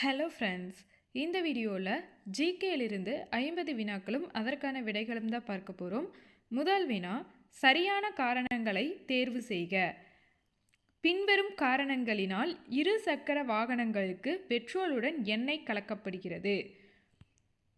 Hello friends இந்த வீடியோவில் ஜிகேலிருந்து ஐம்பது வினாக்களும் அதற்கான விடைகளும் தான் பார்க்க போகிறோம் முதல் வினா சரியான காரணங்களை தேர்வு செய்க. பின்வரும் காரணங்களினால் இரு சக்கர வாகனங்களுக்கு பெட்ரோலுடன் எண்ணெய் கலக்கப்படுகிறது.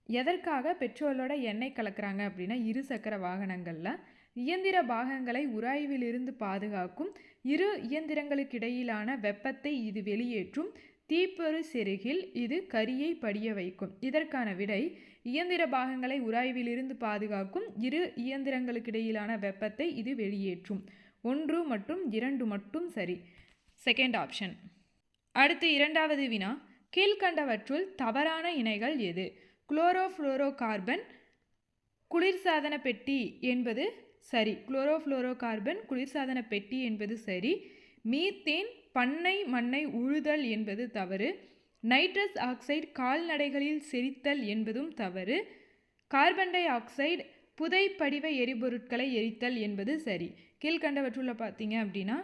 எதற்காக பெட்ரோலோட எண்ணெய் கலக்கிறாங்க அப்படின்னா இரு சக்கர வாகனங்களில் இயந்திர பாகங்களை உராய்விலிருந்து பாதுகாக்கும் இரு இயந்திரங்களுக்கிடையிலான வெப்பத்தை இது வெளியேற்றும் தீப்பொரு செருகில் இது கரியை படிய வைக்கும். இதற்கான விடை இயந்திர பாகங்களை உராய்விலிருந்து பாதுகாக்கும் இரு இயந்திரங்களுக்கிடையிலான வெப்பத்தை இது வெளியேற்றும். ஒன்று மற்றும் இரண்டு மட்டும் சரி. செகண்ட் ஆப்ஷன் அடுத்து இரண்டாவது வினா கீழ்கண்டவற்றுள் தவறான இணைகள் எது? குளோரோஃப்ளோரோ கார்பன் குளிர்சாதன பெட்டி என்பது சரி. குளோரோஃப்ளோரோ கார்பன் குளிர்சாதன பெட்டி என்பது சரி. மீத்தேன் பண்ணை மண்ணை உழுதல் என்பது தவறு. நைட்ரஸ் ஆக்சைடு கால்நடைகளில் செரித்தல் என்பதும் தவறு. கார்பன் டை ஆக்சைடு புதை படிவ எரிபொருட்களை எரித்தல் என்பது சரி. கீழ்கண்டவற்றுள்ள பார்த்தீங்க அப்படின்னா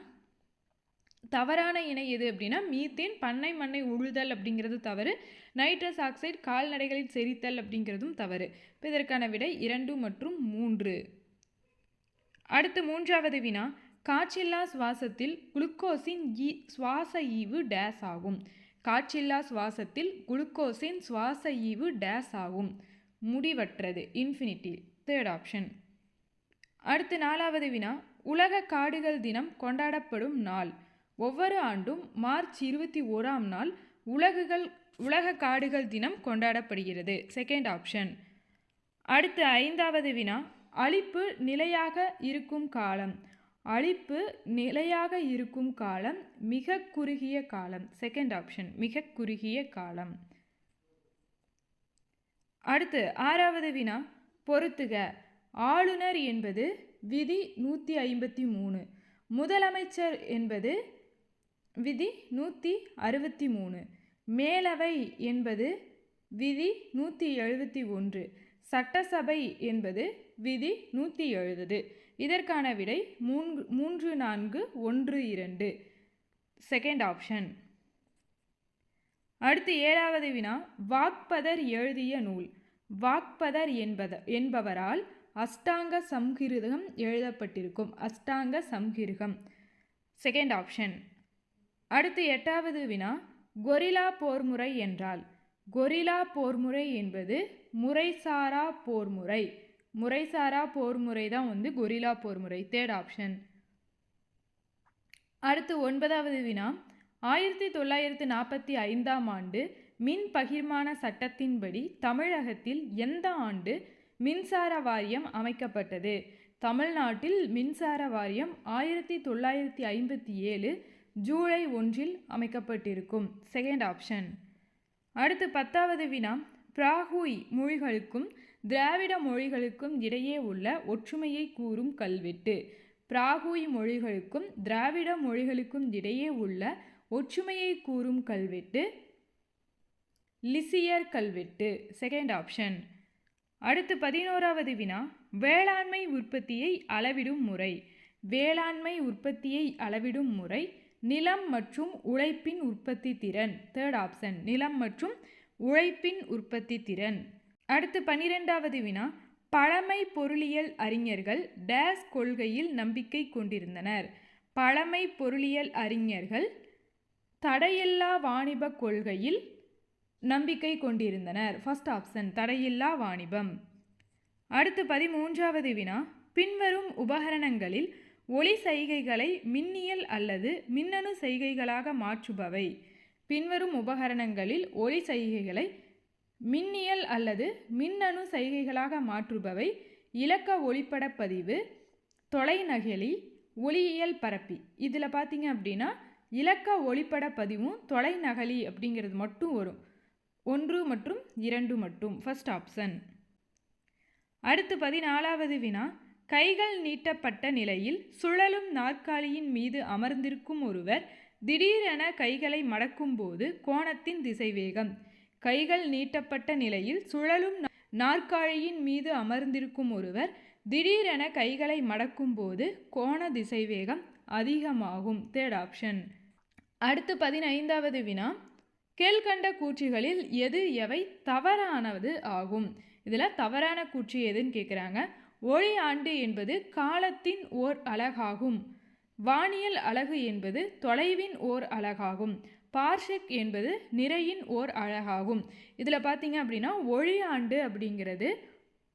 தவறான இணை எது அப்படின்னா மீத்தேன் பண்ணை மண்ணை உழுதல் அப்படிங்கிறது தவறு. நைட்ரஸ் ஆக்சைடு கால்நடைகளில் செரித்தல் அப்படிங்கிறதும் தவறு. இப்போ இதற்கான விடை இரண்டு மற்றும் மூன்று. அடுத்து மூன்றாவது வினா காற்றில்லா சுவாசத்தில் குளுக்கோஸின் ஈ சுவாச ஈவு டேஸ் ஆகும். காற்றில்லா சுவாசத்தில் குளுக்கோஸின் சுவாச ஈவு டேஸ் ஆகும். முடிவற்றது. இன்ஃபினிட்டி. Third option. அடுத்து நாலாவது வினா. உலக காடுகள் தினம் கொண்டாடப்படும் நாள். ஒவ்வொரு ஆண்டும் மார்ச் இருபத்தி ஓராம் நாள் உலகுகள் உலக காடுகள் தினம் கொண்டாடப்படுகிறது. Second option. அடுத்து ஐந்தாவது வினா. அழிப்பு நிலையாக இருக்கும் காலம். அழிப்பு நிலையாக இருக்கும் காலம் மிக குறுகிய காலம். செகண்ட் ஆப்ஷன் மிக குறுகிய காலம். அடுத்து ஆறாவது வினா பொறுத்துக. ஆளுநர் என்பது விதி நூற்றி ஐம்பத்தி மூணு. முதலமைச்சர் என்பது விதி நூற்றி அறுபத்தி மூணு. மேலவை என்பது விதி நூற்றி எழுபத்தி ஒன்று. சட்டசபை என்பது விதி நூற்றி எழுபது. இதற்கான விடை மூன்று மூன்று நான்கு ஒன்று இரண்டு. செகண்ட் ஆப்ஷன் அடுத்து ஏழாவது வினா வாக்பதர் எழுதிய நூல். வாக்பதர் என்பத என்பவரால் அஷ்டாங்க சம்ஹிருதம் எழுதப்பட்டிருக்கும். அஷ்டாங்க சம்ஹிருகம் செகண்ட் ஆப்ஷன் அடுத்து எட்டாவது வினா கொரிலா போர்முறை என்றால். கொரிலா போர்முறை என்பது முறைசாரா போர்முறை. முறைசாரா போர்முறை தான் வந்து கொரிலா போர்முறை தேர்ட் ஆப்ஷன் அடுத்து ஒன்பதாவது வினா. ஆயிரத்தி தொள்ளாயிரத்தி நாற்பத்தி ஐந்தாம் ஆண்டு மின் பகிர்மான சட்டத்தின்படி தமிழகத்தில் எந்த ஆண்டு மின்சார வாரியம் அமைக்கப்பட்டது? தமிழ்நாட்டில் மின்சார வாரியம் ஆயிரத்தி தொள்ளாயிரத்தி ஐம்பத்தி ஏழு ஜூலை ஒன்றில் அமைக்கப்பட்டிருக்கும். செகண்ட் ஆப்ஷன் அடுத்து பத்தாவது வினா. பிராகுய் மொழிகளுக்கும் திராவிட மொழிகளுக்கும் இடையே உள்ள ஒற்றுமையை கூறும் கல்வெட்டு. பிராகுய் மொழிகளுக்கும் திராவிட மொழிகளுக்கும் இடையே உள்ள ஒற்றுமையை கூறும் கல்வெட்டு லிசியர் கல்வெட்டு செகண்ட் ஆப்ஷன் அடுத்து பதினோராவது வினா வேளாண்மை உற்பத்தியை அளவிடும் முறை. வேளாண்மை உற்பத்தியை அளவிடும் முறை நிலம் மற்றும் உழைப்பின் உற்பத்தி திறன். தேர்ட் ஆப்ஷன் நிலம் மற்றும் உழைப்பின் உற்பத்தி திறன். அடுத்து பன்னிரெண்டாவது வினா. பழமை பொருளியல் அறிஞர்கள் டேஸ் கொள்கையில் நம்பிக்கை கொண்டிருந்தனர். பழமை பொருளியல் அறிஞர்கள் தடையில்லா வாணிப கொள்கையில் நம்பிக்கை கொண்டிருந்தனர். ஃபஸ்ட் ஆப்ஷன் தடையில்லா வாணிபம். அடுத்து பதிமூன்றாவது வினா. பின்வரும் உபகரணங்களில் ஒளி சைகைகளை மின்னியல் அல்லது மின்னணு செய்கைகளாக மாற்றுபவை. பின்வரும் உபகரணங்களில் ஒளி சைகைகளை மின்னியல் அல்லது மின்னணு சைகைகளாக மாற்றுபவை இலக்க ஒளிப்படப்பதிவு தொலைநகலி ஒளியியல் பரப்பி. இதில் பார்த்தீங்க அப்படின்னா இலக்க ஒளிப்பட பதிவும் தொலைநகலி அப்படிங்கிறது மட்டும் வரும். ஒன்று மற்றும் இரண்டு மட்டும். ஃபஸ்ட் ஆப்ஷன் அடுத்து பதினாலாவது வினா. கைகள் நீட்டப்பட்ட நிலையில் சுழலும் நாற்காலியின் மீது அமர்ந்திருக்கும் ஒருவர் திடீரென கைகளை மடக்கும்போது கோணத்தின் திசைவேகம். கைகள் நீட்டப்பட்ட நிலையில் சுழலும் நாற்காலியின் மீது அமர்ந்திருக்கும் ஒருவர் திடீரென கைகளை மடக்கும்போது கோண திசைவேகம் அதிகமாகும். தேர்ட் ஆப்ஷன் அடுத்து பதினைந்தாவது வினா. கீழ்கண்ட கூற்றுகளில் எது எவை தவறானது ஆகும்? இதில் தவறான கூற்று எதுன்னு கேட்குறாங்க ஒளி ஆண்டு என்பது காலத்தின் ஓர் அலகாகும் வானியல் அலகு என்பது தொலைவின் ஓர் அலகாகும் பார்ஷிக் என்பது நிறையின் ஓர் அழகாகும். இதில் பார்த்தீங்க அப்படின்னா ஒளி ஆண்டு அப்படிங்கிறது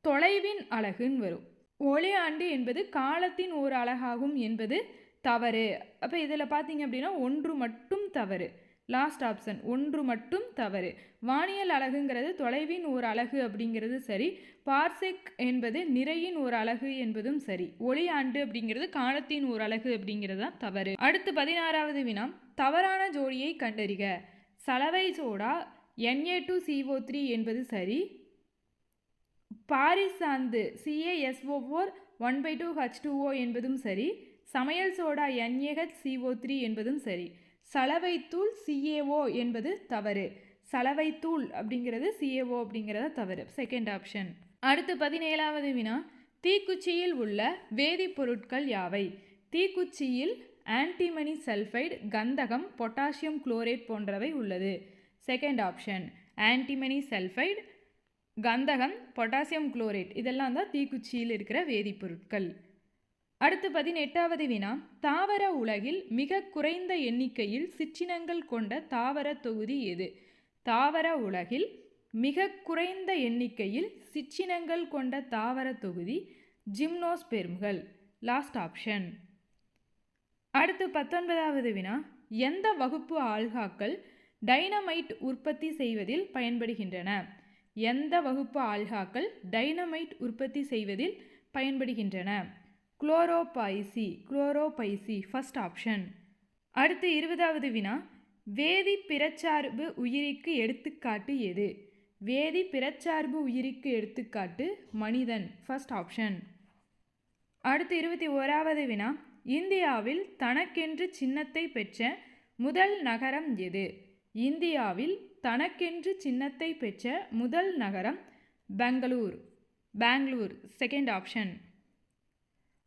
தொலைவின் அழகுன்னு வரும். ஒளி ஆண்டு என்பது காலத்தின் ஓர் அழகாகும் என்பது தவறு. அப்போ இதில் பார்த்தீங்க அப்படின்னா ஒன்று மட்டும் தவறு. லாஸ்ட் ஆப்ஷன் ஒன்று மட்டும் தவறு. வானியல் அலகுங்கிறது தொலைவின் ஒரு அலகு அப்படிங்கிறது சரி. பார்செக் என்பது நிறையின் ஒரு அலகு என்பதும் சரி. ஒளி ஆண்டு அப்படிங்கிறது காலத்தின் ஒரு அலகு அப்படிங்கிறது தான் தவறு. அடுத்து பதினாறாவது வினம் தவறான ஜோடியை கண்டறிக. சலவை soda NA two CO three என்பது சரி. பாரிசாந்து CASO four one by two H two O என்பதும் சரி. சமையல் சோடா என்ஏஹெச் சிஓ த்ரீ என்பதும் சரி. சலவைத்தூள் சிஏஓ என்பது தவறு. சலவைத்தூள் அப்படிங்கிறது சிஏஓ அப்படிங்கிறத தவறு. செகண்ட் ஆப்ஷன் அடுத்து பதினேழாவது வினா. தீக்குச்சியில் உள்ள வேதிப்பொருட்கள் யாவை? தீக்குச்சியில் ஆன்டிமனி சல்ஃபைடு கந்தகம் பொட்டாசியம் குளோரேட் போன்றவை உள்ளது. செகண்ட் ஆப்ஷன் ஆன்டிமனி சல்ஃபைடு கந்தகம் பொட்டாசியம் குளோரேட் இதெல்லாம் தான் தீக்குச்சியில் இருக்கிற வேதிப்பொருட்கள் அடுத்து பதினெட்டாவது வினா. தாவர உலகில் மிக குறைந்த எண்ணிக்கையில் சிற்றினங்கள் கொண்ட தாவர தொகுதி எது? தாவர உலகில் மிக குறைந்த எண்ணிக்கையில் சிற்றினங்கள் கொண்ட தாவர தொகுதி ஜிம்னோஸ்பெர்ம்கள் லாஸ்ட் ஆப்ஷன் அடுத்து பத்தொன்பதாவது வினா. எந்த வகுப்பு ஆல்காக்கள் டைனமைட் உற்பத்தி செய்வதில் பயன்படுகின்றன? எந்த வகுப்பு ஆல்காக்கள் டைனமைட் உற்பத்தி செய்வதில் பயன்படுகின்றன? குளோரோபைசி குளோரோபைசி ஃபர்ஸ்ட் ஆப்ஷன் அடுத்து இருபதாவது வினா வேதி பிறச்சார்பு உயிரிக்கு எடுத்துக்காட்டு எது? வேதி பிறச்சார்பு உயிரிக்கு எடுத்துக்காட்டு மனிதன் ஃபஸ்ட் ஆப்ஷன் அடுத்து இருபத்தி ஓராவது வினா இந்தியாவில் தனக்கென்று சின்னத்தை பெற்ற முதல் நகரம் எது? இந்தியாவில் தனக்கென்று சின்னத்தை பெற்ற முதல் நகரம் பெங்களூர். பெங்களூர் செகண்ட் ஆப்ஷன்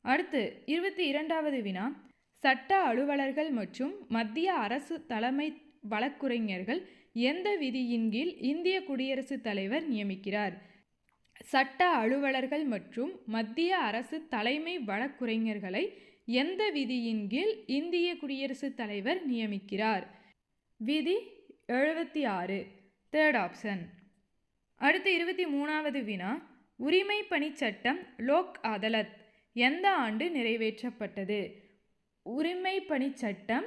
அடுத்து இருபத்தி இரண்டாவது வினா. சட்ட அலுவலர்கள் மற்றும் மத்திய அரசு தலைமை வழக்குரைஞர்கள் எந்த விதியின் கீழ் இந்திய குடியரசுத் தலைவர் நியமிக்கிறார்? சட்ட அலுவலர்கள் மற்றும் மத்திய அரசு தலைமை வழக்குரைஞர்களை எந்த விதியின் கீழ் இந்திய குடியரசுத் தலைவர் நியமிக்கிறார்? விதி எழுபத்தி ஆறு தேர்ட் ஆப்ஷன் அடுத்து இருபத்தி மூணாவது வினா. உரிமை பணிச் சட்டம் லோக் அதாலத். எந்த ஆண்டு நிறைவேற்றப்பட்டது? உரிமை பணிச் சட்டம்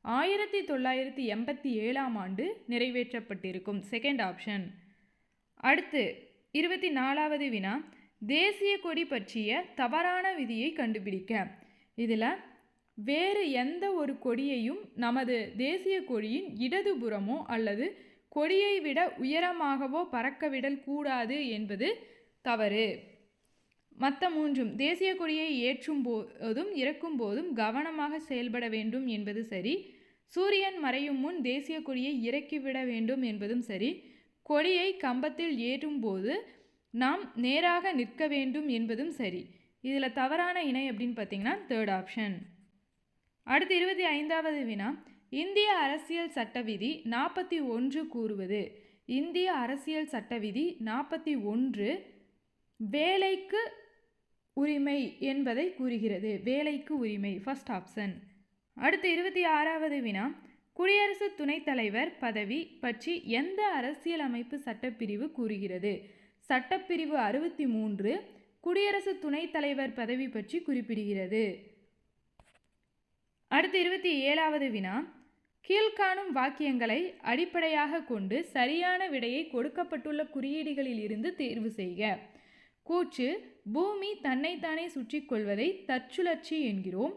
ஆயிரத்தி தொள்ளாயிரத்தி எண்பத்தி ஏழாம் ஆண்டு நிறைவேற்றப்பட்டிருக்கும். செகண்ட் ஆப்ஷன் அடுத்து இருபத்தி நாலாவது வினா. தேசிய கொடி பற்றிய தவறான விதியை கண்டுபிடிக்க. இதில் வேறு எந்த ஒரு கொடியையும் நமது தேசிய கொடியின் இடதுபுறமோ அல்லது கொடியை விட உயரமாகவோ பறக்கவிடல் கூடாது என்பது தவறு. மற்ற மூன்றும் தேசிய கொடியை ஏற்றும் போதும் இறக்கும் போதும் கவனமாக செயல்பட வேண்டும் என்பது சரி. சூரியன் மறையும் முன் தேசிய கொடியை இறக்கிவிட வேண்டும் என்பதும் சரி. கொடியை கம்பத்தில் ஏற்றும்போது நாம் நேராக நிற்க வேண்டும் என்பதும் சரி. இதில் தவறான இணை அப்படின்னு பார்த்தீங்கன்னா தேர்ட் ஆப்ஷன் அடுத்து இருபத்தி ஐந்தாவது வினா. இந்திய அரசியல் சட்ட விதி நாற்பத்தி ஒன்று கூறுவது. இந்திய அரசியல் சட்ட விதி நாற்பத்தி ஒன்று வேலைக்கு உரிமை என்பதை கூறுகிறது. வேலைக்கு உரிமை ஃபர்ஸ்ட் ஆப்ஷன் அடுத்து இருபத்தி ஆறாவது வினா. குடியரசு துணைத் தலைவர் பதவி பற்றி எந்த அரசியலமைப்பு சட்டப்பிரிவு கூறுகிறது? சட்டப்பிரிவு அறுபத்தி மூன்று குடியரசு துணைத் தலைவர் பதவி பற்றி குறிப்பிடுகிறது. அடுத்து இருபத்தி ஏழாவது வினா. கீழ்காணும் வாக்கியங்களை அடிப்படையாக கொண்டு சரியான விடையை கொடுக்கப்பட்டுள்ள குறியீடுகளில் இருந்து தேர்வு செய்க. கூற்று பூமி தன்னைத்தானே சுற்றி கொள்வதை தற்சுழற்சி என்கிறோம்.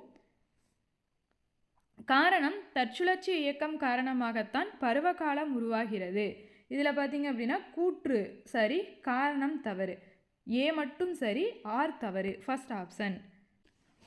காரணம் தற்சுழற்சி இயக்கம் காரணமாகத்தான் பருவகாலம் உருவாகிறது. இதில் பார்த்தீங்க அப்படின்னா கூற்று சரி காரணம் தவறு. ஏ மட்டும் சரி ஆர் தவறு. ஃபஸ்ட் ஆப்ஷன்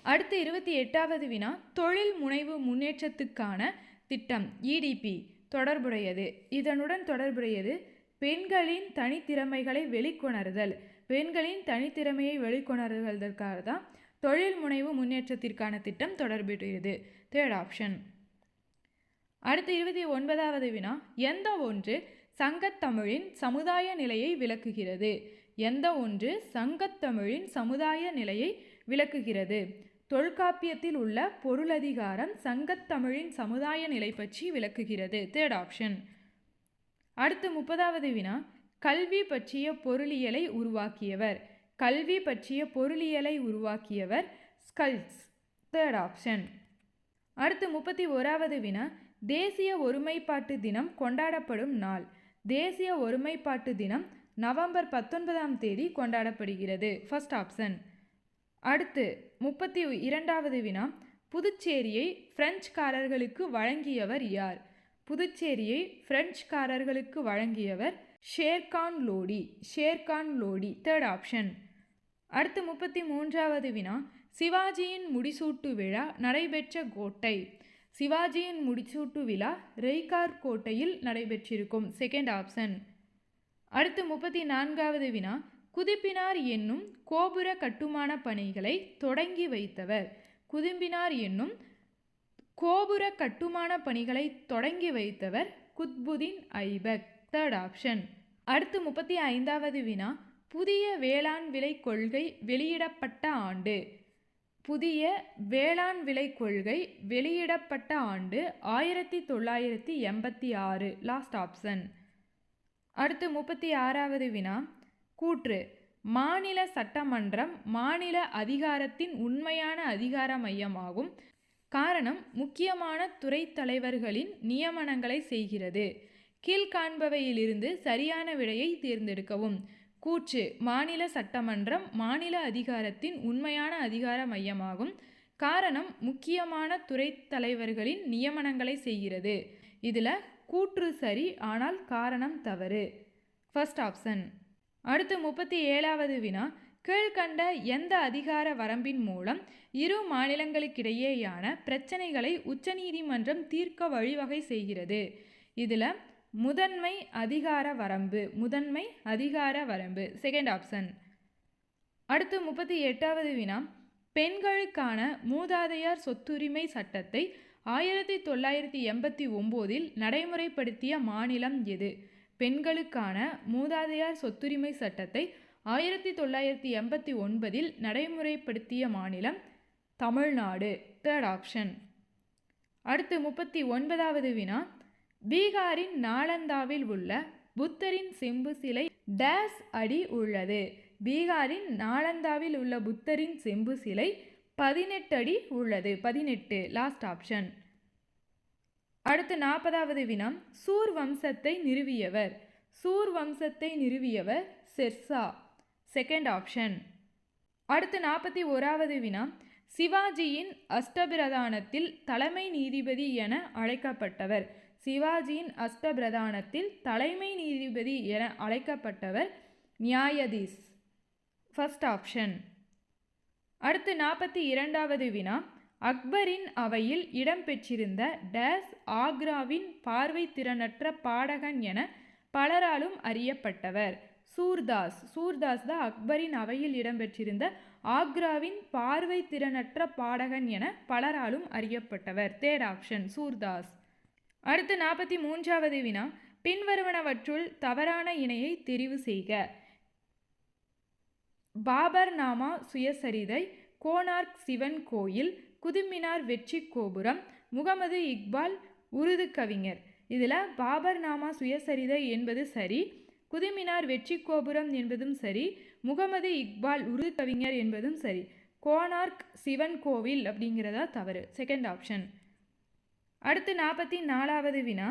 அடுத்து இருபத்தி எட்டாவது வினா தொழில் முனைவு முன்னேற்றத்துக்கான திட்டம் இடிபி தொடர்புடையது. இதனுடன் தொடர்புடையது பெண்களின் தனித்திறமைகளை வெளிக்கொணருதல். பெண்களின் தனித்திறமையை வெளிக்கொணருவதற்காக தான் தொழில் முனைவு முன்னேற்றத்திற்கான திட்டம் தொடர்புடையது தேர்ட் ஆப்ஷன் அடுத்து இருபத்தி ஒன்பதாவது வினா. எந்த ஒன்று சங்கத்தமிழின் சமுதாய நிலையை விளக்குகிறது? எந்த ஒன்று சங்கத்தமிழின் சமுதாய நிலையை விளக்குகிறது? தொல்காப்பியத்தில் உள்ள பொருளதிகாரம் சங்கத்தமிழின் சமுதாய நிலை பற்றி விளக்குகிறது. தேர்ட் ஆப்ஷன் அடுத்து முப்பதாவது வினா. கல்வி பற்றிய பொருளியலை உருவாக்கியவர். கல்வி பற்றிய பொருளியலை உருவாக்கியவர் ஸ்கல்ஸ் தேர்ட் ஆப்ஷன் அடுத்து முப்பத்தி ஓராவது வினா தேசிய ஒருமைப்பாட்டு தினம் கொண்டாடப்படும் நாள். தேசிய ஒருமைப்பாட்டு தினம் நவம்பர் பத்தொன்பதாம் தேதி கொண்டாடப்படுகிறது. ஃபர்ஸ்ட் ஆப்ஷன் அடுத்து முப்பத்தி இரண்டாவது வினா புதுச்சேரியை பிரெஞ்சுக்காரர்களுக்கு வழங்கியவர் யார்? புதுச்சேரியை பிரெஞ்சுக்காரர்களுக்கு வழங்கியவர் ஷேர்கான் லோடி ஷேர்கான் லோடி தேர்ட் ஆப்ஷன் அடுத்து முப்பத்தி மூன்றாவது வினா சிவாஜியின் முடிசூட்டு விழா நடைபெற்ற கோட்டை. சிவாஜியின் முடிசூட்டு விழா ரெய்கார் கோட்டையில் நடைபெற்றிருக்கும் செகண்ட் ஆப்ஷன் அடுத்து முப்பத்தி நான்காவது வினா குதிப்பினார் என்னும் கோபுர கட்டுமான பணிகளை தொடங்கி வைத்தவர். குதிம்பினார் என்னும் கோபுர கட்டுமான பணிகளை தொடங்கி வைத்தவர் குத்புதீன் ஐபக். தேர்ட் ஆப்ஷன் அடுத்து முப்பத்தி ஐந்தாவது வினா புதிய வேளாண் விலை கொள்கை வெளியிடப்பட்ட ஆண்டு. புதிய வேளாண் விலை கொள்கை வெளியிடப்பட்ட ஆண்டு ஆயிரத்தி தொள்ளாயிரத்தி எண்பத்தி ஆறு லாஸ்ட் ஆப்ஷன் அடுத்து முப்பத்தி ஆறாவது வினா கூற்று. மாநில சட்டமன்றம் மாநில அதிகாரத்தின் உண்மையான அதிகார மையமாகும். காரணம் முக்கியமான துறை தலைவர்களின் நியமனங்களை செய்கிறது. கீழ்காண்பவையிலிருந்து சரியான விடையை தேர்ந்தெடுக்கவும். கூற்று மாநில சட்டமன்றம் மாநில அதிகாரத்தின் உண்மையான அதிகார மையமாகும். காரணம் முக்கியமான துறை தலைவர்களின் நியமனங்களை செய்கிறது. இதில் கூற்று சரி ஆனால் காரணம் தவறு. ஃபர்ஸ்ட் ஆப்ஷன் அடுத்து முப்பத்தி ஏழாவது வினா. கீழ்கண்ட எந்த அதிகார வரம்பின் மூலம் இரு மாநிலங்களுக்கிடையேயான பிரச்சனைகளை உச்சநீதிமன்றம் தீர்க்க வழிவகை செய்கிறது. இதில் முதன்மை அதிகார வரம்பு முதன்மை அதிகார வரம்பு செகண்ட் ஆப்ஷன் அடுத்து முப்பத்தி எட்டாவது வினா பெண்களுக்கான மூதாதையார் சொத்துரிமை சட்டத்தை ஆயிரத்தி தொள்ளாயிரத்தி எண்பத்தி ஒம்போதில் நடைமுறைப்படுத்திய மாநிலம் எது? பெண்களுக்கான மூதாதையார் சொத்துரிமை சட்டத்தை ஆயிரத்தி தொள்ளாயிரத்தி எண்பத்தி ஒன்பதில் நடைமுறைப்படுத்திய மாநிலம் தமிழ்நாடு தேர்ட் ஆப்ஷன் அடுத்து முப்பத்தி ஒன்பதாவது வினா பீகாரின் நாளந்தாவில் உள்ள புத்தரின் செம்பு சிலை டேஸ் அடி உள்ளது. பீகாரின் நாளந்தாவில் உள்ள புத்தரின் செம்பு சிலை பதினெட்டு அடி உள்ளது. பதினெட்டு லாஸ்ட் ஆப்ஷன் அடுத்து நாற்பதாவது வினம். சூர் வம்சத்தை நிறுவியவர். சூர் வம்சத்தை நிறுவியவர் செர்சா. செகண்ட் ஆப்ஷன் அடுத்து நாற்பத்தி ஓராவது வினம். சிவாஜியின் அஷ்டபிரதானத்தில் தலைமை நீதிபதி என அழைக்கப்பட்டவர். சிவாஜியின் அஷ்டபிரதானத்தில் தலைமை நீதிபதி என அழைக்கப்பட்டவர் நியாயதீஸ் ஃபர்ஸ்ட் ஆப்ஷன் அடுத்து நாற்பத்தி இரண்டாவது வினா. அக்பரின் அவையில் இடம்பெற்றிருந்த டேஸ் ஆக்ராவின் பார்வை திறனற்ற பாடகன் என பலராலும் அறியப்பட்டவர். சூர்தாஸ். சூர்தாஸ் தான் அக்பரின் அவையில் இடம்பெற்றிருந்த ஆக்ராவின் பார்வை திறனற்ற பாடகன் என பலராலும் அறியப்பட்டவர். Third option Surdas. அடுத்து நாற்பத்தி மூன்றாவது வினா. பின்வருவனவற்றுள் தவறான இணையை தெரிவு செய்க. பாபர் நாமா சுயசரிதை கோனார்க் சிவன் கோயில் குதுமினார் வெற்றி கோபுரம் முகமது இக்பால் உருது கவிஞர். இதில் பாபர் நாமா சுயசரிதை என்பது சரி குதுமினார் வெற்றி கோபுரம் என்பதும் சரி முகமது இக்பால் உருது கவிஞர் என்பதும் சரி. கோனார்க் சிவன் கோவில் அப்படிங்கிறதா தவறு. Second option. அடுத்து நாற்பத்தி நாலாவது வினா.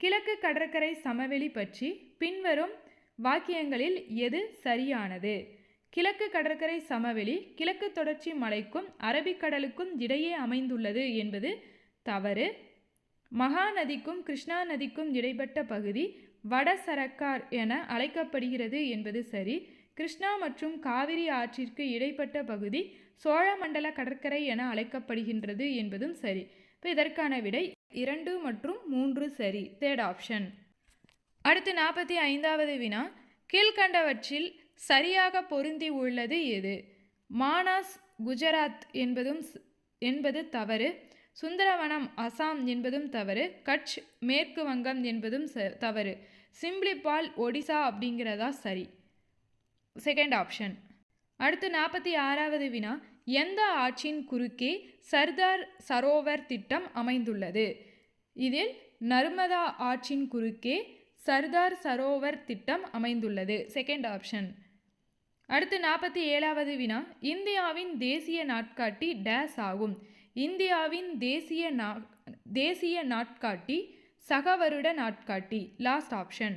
கிழக்கு கடற்கரை சமவெளி பற்றி பின்வரும் வாக்கியங்களில் எது சரியானது? கிழக்கு கடற்கரை சமவெளி கிழக்கு தொடர்ச்சி மலைக்கும் அரபிக்கடலுக்கும் இடையே அமைந்துள்ளது என்பது தவறு. மகாநதிக்கும் கிருஷ்ணா நதிக்கும் இடைப்பட்ட பகுதி வட சரக்கார் என அழைக்கப்படுகிறது என்பது சரி. கிருஷ்ணா மற்றும் காவிரி ஆற்றிற்கு இடைப்பட்ட பகுதி சோழமண்டல கடற்கரை என அழைக்கப்படுகின்றது என்பதும் சரி. இப்போ இதற்கான விடை இரண்டு மற்றும் மூன்று சரி தேர்ட் ஆப்ஷன் அடுத்து நாற்பத்தி ஐந்தாவது வினா கீழ்கண்டவற்றில் சரியாக பொருந்தி உள்ளது எது? மானாஸ் குஜராத் என்பதும் ஸ்- என்பது தவறு. சுந்தரவனம் அசாம் என்பதும் தவறு. கட்ச் மேற்கு வங்கம் என்பதும் ச தவறு. சிம்லிபால் ஒடிசா அப்படிங்கிறதா சரி. செகண்ட் ஆப்ஷன் அடுத்து நாற்பத்தி ஆறாவது வினா எந்த ஆற்றின் குறுக்கே சர்தார் சரோவர் திட்டம் அமைந்துள்ளது? இதில் நர்மதா ஆற்றின் குறுக்கே சர்தார் சரோவர் திட்டம் அமைந்துள்ளது. செகண்ட் ஆப்ஷன் அடுத்து நாற்பத்தி ஏழாவது வினா. இந்தியாவின் தேசிய நாட்காட்டி டேஸ் ஆகும். இந்தியாவின் தேசிய நா தேசிய நாட்காட்டி சகவருட நாட்காட்டி. லாஸ்ட் ஆப்ஷன்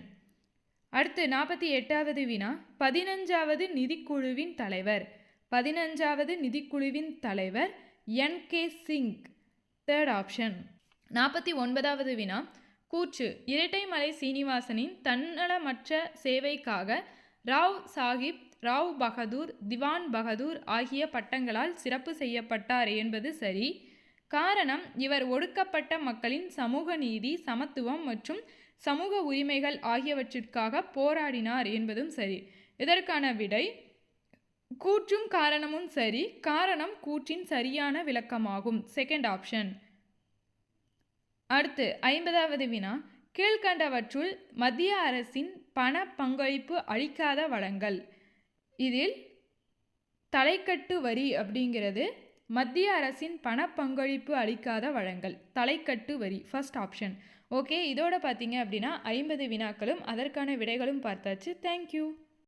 அடுத்து நாற்பத்தி எட்டாவது வினா. பதினஞ்சாவது நிதிக்குழுவின் தலைவர். பதினஞ்சாவது நிதிக்குழுவின் தலைவர் N K Singh. Third option நாற்பத்தி ஒன்பதாவது வினா. கூற்று. இரட்டைமலை சீனிவாசனின் தன்னலமற்ற சேவைக்காக ராவ் சாஹிப் ராவ் பகதூர் திவான் பகதூர் ஆகிய பட்டங்களால் சிறப்பு செய்யப்பட்டார் என்பது சரி. காரணம் இவர் ஒடுக்கப்பட்ட மக்களின் சமூக நீதி சமத்துவம் மற்றும் சமூக உரிமைகள் ஆகியவற்றிற்காக போராடினார் என்பதும் சரி. இதற்கான விடை கூற்றும் காரணமும் சரி காரணம் கூற்றின் சரியான விளக்கமாகும். செகண்ட் ஆப்ஷன் அடுத்து ஐம்பதாவது வினா. கீழ்கண்டவற்றுள் மத்திய அரசின் பண பங்களிப்பு அளிக்காத வளங்கள். இதில் தலைக்கட்டு வரி அப்படிங்கிறது மத்திய அரசின் பண பங்களிப்பு அளிக்காத வளங்கள். தலைக்கட்டு வரி ஃபர்ஸ்ட் ஆப்ஷன் ஓகே இதோட பார்த்தீங்க அப்படின்னா ஐம்பது வினாக்களும் அதற்கான விடைகளும் பார்த்தாச்சு. தேங்க்யூ